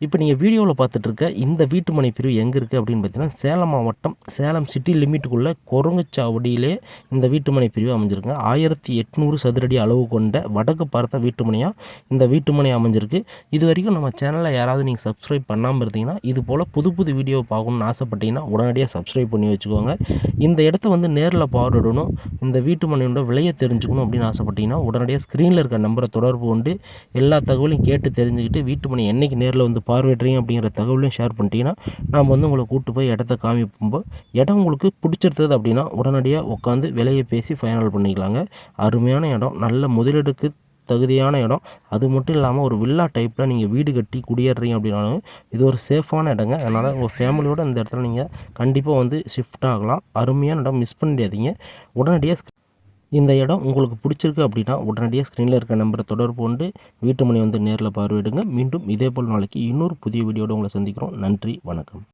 இப்போ நீங்கள் வீடியோவில் பார்த்துட்ருக்க இந்த வீட்டு மனை பிரிவு எங்கே இருக்குது அப்படின்னு பார்த்தீங்கன்னா சேலம் மாவட்டம் சேலம் சிட்டி லிமிட்டுக்குள்ளே குரங்குச்சாவடியிலே இந்த வீட்டு மனை பிரிவு அமைஞ்சிருக்குங்க ஆயிரத்தி எட்நூறு சதுரடி அளவு கொண்ட வடக்கு பார்த்த வீட்டு மனையாக இந்த வீட்டு மனை அமைஞ்சிருக்கு. இது வரைக்கும் நம்ம சேனலில் யாராவது நீங்கள் சப்ஸ்கிரைப் பண்ணாமல் இருந்தீங்கன்னா இது போல் புது புது வீடியோ பார்க்கணுன்னு ஆசைப்பட்டீங்கன்னா உடனடியாக சப்ஸ்கிரைப் பண்ணி வச்சுக்கோங்க. இந்த இடத்த வந்து நேரில் பார்வையிடணும் இந்த வீட்டு மனையோட விலையை தெரிஞ்சுக்கணும் அப்படின்னு ஆசைப்பட்டீங்கன்னா உடனடியாக ஸ்க்ரீனில் இருக்க நம்பரை தொடர்பு கொண்டு எல்லா தகவலையும் கேட்டு தெரிஞ்சுக்கிட்டு வீட்டு மனை என்றைக்கு நேரில் வந்து பார்வையிடுறீங்க அப்படிங்கிற தகவலையும் ஷேர் பண்ணிட்டீங்கன்னா நாம் வந்து உங்களை கூட்டு போய் இடத்த காமிப்போம். இடம் உங்களுக்கு பிடிச்சிருந்தது அப்படின்னா உடனடியாக உட்காந்து விலையை பேசி ஃபைனல் பண்ணிக்கலாங்க. அருமையான இடம் நல்ல முதலீடுக்கு தகுதியான இடம். அது மட்டும் இல்லாமல் ஒரு வில்லா டைப்பில் நீங்கள் வீடு கட்டி குடியேறீங்க அப்படின்னாலும் இது ஒரு சேஃபான இடங்க. அதனால் உங்கள் ஃபேமிலியோடு இந்த இடத்துல நீங்கள் கண்டிப்பாக வந்து ஷிஃப்ட் ஆகலாம். அருமையான இடம் மிஸ் பண்ணிடாதீங்க. உடனடியாக இந்த இடம் உங்களுக்கு பிடிச்சிருக்கு அப்படின்னா உடனடியாக ஸ்க்ரீனில் இருக்க நம்பரை தொடர்பு கொண்டு வீட்டு மனை வந்து நேரில் பார்வையிடுங்க. மீண்டும் இதே போல் நாளைக்கு இன்னொரு புதிய வீடியோடு உங்களை சந்திக்கிறோம். நன்றி வணக்கம்.